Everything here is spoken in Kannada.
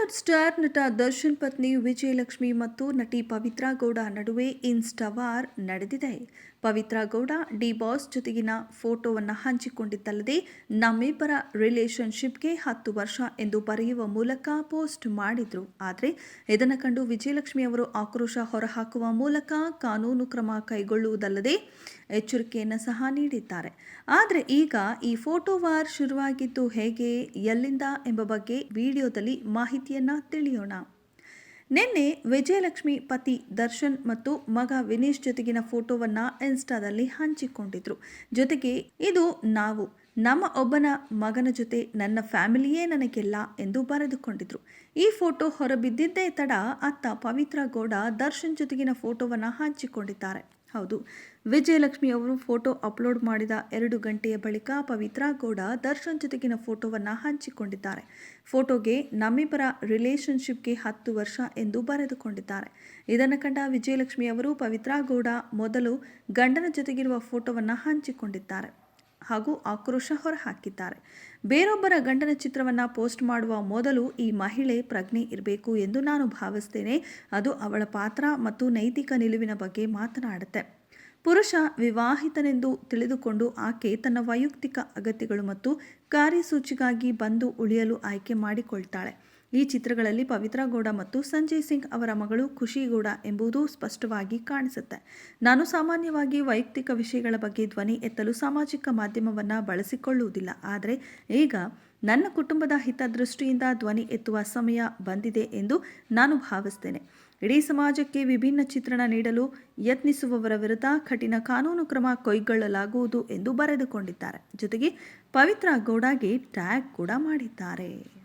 ಬಾಲಿವುಡ್ ಸ್ಟಾರ್ ನಟ ದರ್ಶನ್ ಪತ್ನಿ ವಿಜಯಲಕ್ಷ್ಮಿ ಮತ್ತು ನಟಿ ಪವಿತ್ರಾ ಗೌಡ ನಡುವೆ ಇನ್ಸ್ಟಾವಾರ್ ನಡೆದಿದೆ. ಪವಿತ್ರಾ ಗೌಡ, ಡಿ ಬಾಸ್ ಜೊತೆಗಿನ ಫೋಟೋವನ್ನು ಹಂಚಿಕೊಂಡಿದ್ದಲ್ಲದೆ ನಮ್ಮಿಬ್ಬರ ರಿಲೇಷನ್ಶಿಪ್ಗೆ ಹತ್ತು ವರ್ಷ ಎಂದು ಬರೆಯುವ ಮೂಲಕ ಪೋಸ್ಟ್ ಮಾಡಿದ್ರು. ಆದರೆ ಇದನ್ನು ಕಂಡು ವಿಜಯಲಕ್ಷ್ಮಿ ಅವರು ಆಕ್ರೋಶ ಹೊರಹಾಕುವ ಮೂಲಕ ಕಾನೂನು ಕ್ರಮ ಕೈಗೊಳ್ಳುವುದಲ್ಲದೆ ಎಚ್ಚರಿಕೆಯನ್ನು ಸಹ ನೀಡಿದ್ದಾರೆ. ಆದರೆ ಈಗ ಈ ಫೋಟೋ ವಾರ್ ಶುರುವಾಗಿದ್ದು ಹೇಗೆ, ಎಲ್ಲಿಂದ ಎಂಬ ಬಗ್ಗೆ ವಿಡಿಯೋದಲ್ಲಿ ಮಾಹಿತಿಯನ್ನ ತಿಳಿಯೋಣ. ನಿನ್ನೆ ವಿಜಯಲಕ್ಷ್ಮಿ ಪತಿ ದರ್ಶನ್ ಮತ್ತು ಮಗ ವಿನೀಶ್ ಜೊತೆಗಿನ ಫೋಟೋವನ್ನ ಇನ್ಸ್ಟಾದಲ್ಲಿ ಹಂಚಿಕೊಂಡಿದ್ರು. ಜೊತೆಗೆ ಇದು ನಾವು, ನಮ್ಮ ಒಬ್ಬನ ಮಗನ ಜೊತೆ ನನ್ನ ಫ್ಯಾಮಿಲಿಯೇ ನನಗೆಲ್ಲ ಎಂದು ಬರೆದುಕೊಂಡಿದ್ರು. ಈ ಫೋಟೋ ಹೊರಬಿದ್ದಿದ್ದೇ ತಡ ಅತ್ತ ಪವಿತ್ರ ಗೌಡ ದರ್ಶನ್ ಜೊತೆಗಿನ ಫೋಟೋವನ್ನು ಹಂಚಿಕೊಂಡಿದ್ದಾರೆ. ಹೌದು. ವಿಜಯಲಕ್ಷ್ಮಿ ಅವರು ಫೋಟೋ ಅಪ್ಲೋಡ್ ಮಾಡಿದ ಎರಡು ಗಂಟೆಯ ಬಳಿಕ ಪವಿತ್ರಾ ಗೌಡ ದರ್ಶನ್ ಜೊತೆಗಿನ ಫೋಟೋವನ್ನು ಹಂಚಿಕೊಂಡಿದ್ದಾರೆ. ಫೋಟೋಗೆ ನಮ್ಮಿಬ್ಬರ ರಿಲೇಶನ್ಶಿಪ್ಗೆ ಹತ್ತು ವರ್ಷ ಎಂದು ಬರೆದುಕೊಂಡಿದ್ದಾರೆ. ಇದನ್ನು ಕಂಡ ವಿಜಯಲಕ್ಷ್ಮಿ ಅವರು ಪವಿತ್ರಾ ಗೌಡ ಮೊದಲು ಗಂಡನ ಜೊತೆಗಿರುವ ಫೋಟೋವನ್ನು ಹಂಚಿಕೊಂಡಿದ್ದಾರೆ. ಹಾಗೂ ಆಕ್ರೋಶ ಹೊರಹಾಕಿದ್ದಾರೆ. ಬೇರೊಬ್ಬರ ಗಂಡನ ಚಿತ್ರವನ್ನು ಪೋಸ್ಟ್ ಮಾಡುವ ಮೊದಲು ಈ ಮಹಿಳೆ ಪ್ರಜ್ಞೆ ಇರಬೇಕು ಎಂದು ನಾನು ಭಾವಿಸ್ತೇನೆ. ಅದು ಅವಳ ಪಾತ್ರ ಮತ್ತು ನೈತಿಕ ನಿಲುವಿನ ಬಗ್ಗೆ ಮಾತನಾಡುತ್ತೆ. ಪುರುಷ ವಿವಾಹಿತನೆಂದು ತಿಳಿದುಕೊಂಡು ಆಕೆ ತನ್ನ ವೈಯಕ್ತಿಕ ಅಗತ್ಯಗಳು ಮತ್ತು ಕಾರ್ಯಸೂಚಿಗಾಗಿ ಬಂದು ಉಳಿಯಲು ಆಯ್ಕೆ ಮಾಡಿಕೊಳ್ತಾಳೆ. ಈ ಚಿತ್ರಗಳಲ್ಲಿ ಪವಿತ್ರ ಗೌಡ ಮತ್ತು ಸಂಜಯ್ ಸಿಂಗ್ ಅವರ ಮಗಳು ಖುಷಿ ಗೌಡ ಎಂಬುದು ಸ್ಪಷ್ಟವಾಗಿ ಕಾಣಿಸುತ್ತೆ. ನಾನು ಸಾಮಾನ್ಯವಾಗಿ ವೈಯಕ್ತಿಕ ವಿಷಯಗಳ ಬಗ್ಗೆ ಧ್ವನಿ ಎತ್ತಲು ಸಾಮಾಜಿಕ ಮಾಧ್ಯಮವನ್ನು ಬಳಸಿಕೊಳ್ಳುವುದಿಲ್ಲ. ಆದರೆ ಈಗ ನನ್ನ ಕುಟುಂಬದ ಹಿತದೃಷ್ಟಿಯಿಂದ ಧ್ವನಿ ಎತ್ತುವ ಸಮಯ ಬಂದಿದೆ ಎಂದು ನಾನು ಭಾವಿಸ್ತೇನೆ. ಇಡೀ ಸಮಾಜಕ್ಕೆ ವಿಭಿನ್ನ ಚಿತ್ರಣ ನೀಡಲು ಯತ್ನಿಸುವವರ ವಿರುದ್ಧ ಕಠಿಣ ಕಾನೂನು ಕ್ರಮ ಕೈಗೊಳ್ಳಲಾಗುವುದು ಎಂದು ಬರೆದುಕೊಂಡಿದ್ದಾರೆ. ಜೊತೆಗೆ ಪವಿತ್ರ ಗೌಡಗೆ ಟ್ಯಾಗ್ ಕೂಡ ಮಾಡಿದ್ದಾರೆ.